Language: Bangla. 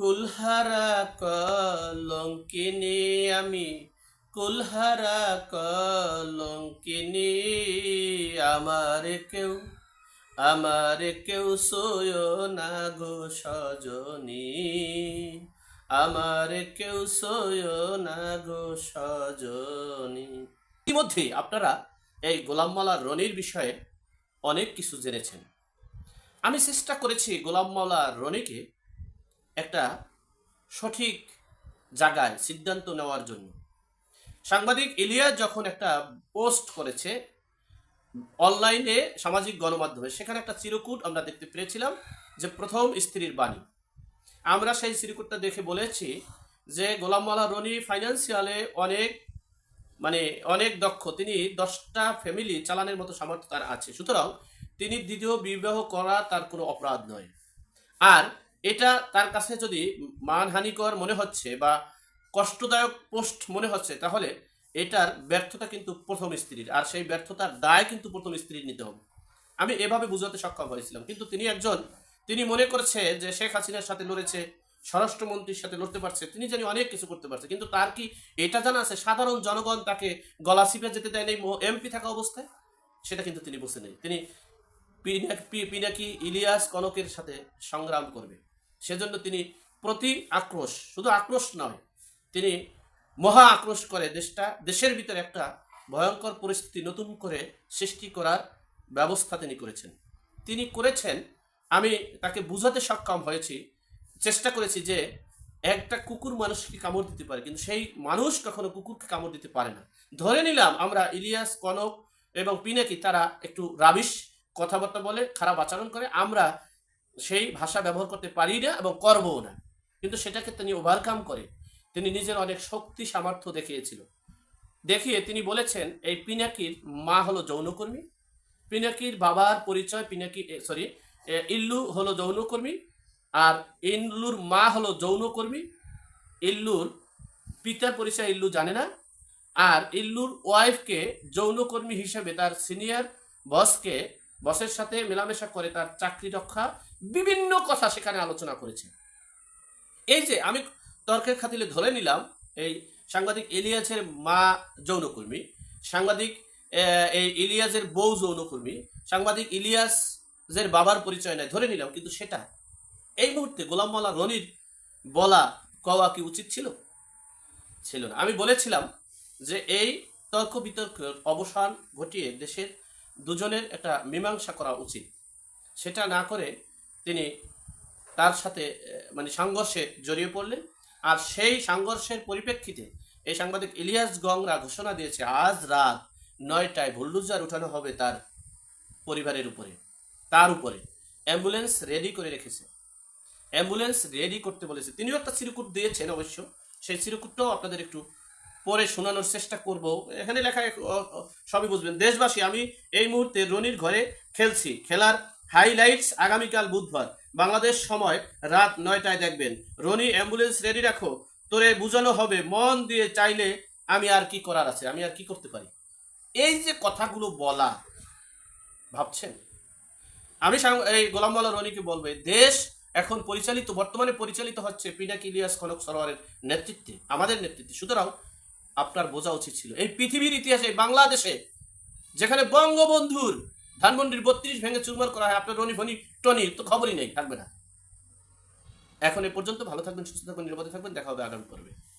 কুলহারা কলঙ্কিনী আমি, কুলহারা কলঙ্কিনী আমার কেউ আমার কেউ সোয় না গো সজনী। আমার কেউ সোয় না গো সজনী। ইতিমধ্যে আপনারা এই গোলাম মাওলা রনির বিষয়ে অনেক কিছু জেনেছেন। আমি চেষ্টা করেছি গোলাম মাওলা রনিকে একটা সঠিক জায়গায় সিদ্ধান্ত নেওয়ার জন্য। সাংবাদিক ইলিয়াস যখন একটা পোস্ট করেছে অনলাইনে সামাজিক গণমাধ্যমে, সেখানে একটা চিরকুট আমরা দেখতে পেরেছিলাম যে প্রথম স্ত্রীর বাণী। আমরা সেই চিরকুটটা দেখে বলেছি যে গোলাম মাওলা রনি ফাইন্যান্সিয়ালে অনেক মানে অনেক দক্ষ, তিনি দশটা ফ্যামিলি চালানোর মতো সামর্থ্য তার আছে। সুতরাং তিনি দ্বিতীয় বিবাহ করা তার কোনো অপরাধ নয়। আর এটা তার কাছে যদি মানহানিকর মনে হচ্ছে বা কষ্টদায়ক পোস্ট মনে হচ্ছে, তাহলে এটার ব্যর্থতা কিন্তু প্রথম স্ত্রীর। আর সেই ব্যর্থতার দায় কিন্তু প্রথম স্ত্রীর নিতে হবে। আমি এভাবে বুঝাতে সক্ষম হয়েছিলাম। কিন্তু তিনি একজন, তিনি মনে করছে যে শেখ হাসিনার সাথে লড়েছে, স্বরাষ্ট্রমন্ত্রীর সাথে লড়তে পারছে, তিনি জানি অনেক কিছু করতে পারছে। কিন্তু তার কি এটা জানা আছে? সাধারণ জনগণ তাকে গলা চিপে যেতে দেয় নেই এমপি থাকা অবস্থায়? সেটা কিন্তু তিনি বুঝতে নেই। তিনি পিনাকি ইলিয়াস কনকের সাথে সংগ্রাম করবে। সেজন্য তিনি প্রতি আক্রোশ, শুধু আক্রোশ নয়, তিনি মহা আক্রোশ করে দেশটা, দেশের ভিতরে একটা ভয়ঙ্কর পরিস্থিতি নতুন করে সৃষ্টি করার ব্যবস্থা তিনি করেছেন। তিনি করেছেন, আমি তাকে বুঝাতে সক্ষম হয়েছি, চেষ্টা করেছি যে একটা কুকুর মানুষকে কামড় দিতে পারে, কিন্তু সেই মানুষ কখনো কুকুরকে কামড় দিতে পারে না। ধরে নিলাম আমরা ইলিয়াস, কনক এবং পিনাকি, তারা একটু রাবিশ কথাবার্তা বলে, খারাপ আচরণ করে, আমরা সেই ভাষা ব্যবহার করতে পারি না এবং করবও না। কিন্তু সেটাকে তিনি ওভারকাম করে, তিনি নিজের অনেক শক্তি, সামর্থ্য দেখিয়েছিল। দেখিয়ে তিনি বলেছেন, এই পিনাকির মা হলো যৌনকর্মী, পিনাকির বাবার পরিচয়, পিনাকি সরি ইল্লু হলো যৌনকর্মী আর ইল্লুর মা হলো যৌনকর্মী। ইল্লুর পিতার পরিচয় ইল্লু জানে না আর ইল্লুর ওয়াইফকে যৌনকর্মী হিসেবে তার সিনিয়র বসকে বসের সাথে মেলামেশা করে তার চাকরি রক্ষা বিভিন্ন কথা সেখানে আলোচনা করেছে। এই যে আমি তর্কের খাতিলে ধরে নিলাম, এই সাংবাদিক ইলিয়াসের মা যৌনকর্মী, সাংবাদিক এই ইলিয়াসের বউ যৌনকর্মী, সাংবাদিক ইলিয়াসের বাবার পরিচয় নেয় ধরে নিলাম, কিন্তু সেটা এই মুহূর্তে গোলাম মাওলা রনির বলা কওয়া কি উচিত ছিল? ছিল না। আমি বলেছিলাম যে এই তর্ক বিতর্কের অবসান ঘটিয়ে দেশের দুজনের একটা মীমাংসা করা উচিত। সেটা না করে তিনি তার সাথে মানে সংঘর্ষে জড়িয়ে পড়লেন। আর সেই সংঘর্ষের পরিপ্রেক্ষিতে এই সাংবাদিক ইলিয়াস গংরা ঘোষণা দিয়েছে, আজ রাত নয়টায় বুলডুজার উঠানো হবে তার পরিবারের উপরে, তার উপরে। অ্যাম্বুলেন্স রেডি করে রেখেছে। অ্যাম্বুলেন্স রেডি করতে বলেছে। তিনিও একটা চিরকুট দিয়েছেন অবশ্য। সেই চিরকুটটাও আপনাদের একটু পরে শোনানোর চেষ্টা করব। এখানে লেখা সবই বুঝবেন। দেশবাসী, আমি এই মুহূর্তে রনির ঘরে খেলছি। খেলার হাইলাইটস আগামীকাল বুধবার। বাংলাদেশ সময় রাত নয়টায় দেখবেন। রনি অ্যাম্বুলেন্স রেডি রাখো। তোরে বুঝানো হবে। মন দিয়ে চাইলে আমি আর কি করার আছে? আমি আর কি করতে পারি? এই যে কথাগুলো বলা, ভাবছেন? আমি এই গোলাম মাওলা রনিকে বলব দেশ এখন পরিচালিত, বর্তমানে পরিচালিত হচ্ছে পিনাক ইলিয়াস কনক সরোয়ারের নেতৃত্বে, আমাদের নেতৃত্বে। সুতরাং আপনার বোঝা উচিত ছিল। এই পৃথিবীর ইতিহাসে, বাংলাদেশে, যেখানে বঙ্গবন্ধুর ধানমন্ডির বত্রিশ ভেঙে চুরমার করা হয়, আপনার রনি ফনি টনি, তো খবরই নেই, থাকবে না। এখন এ পর্যন্ত ভালো থাকবেন, সুস্থ থাকবেন, নিরাপদে থাকবেন, দেখা হবে আগামী পর্বে।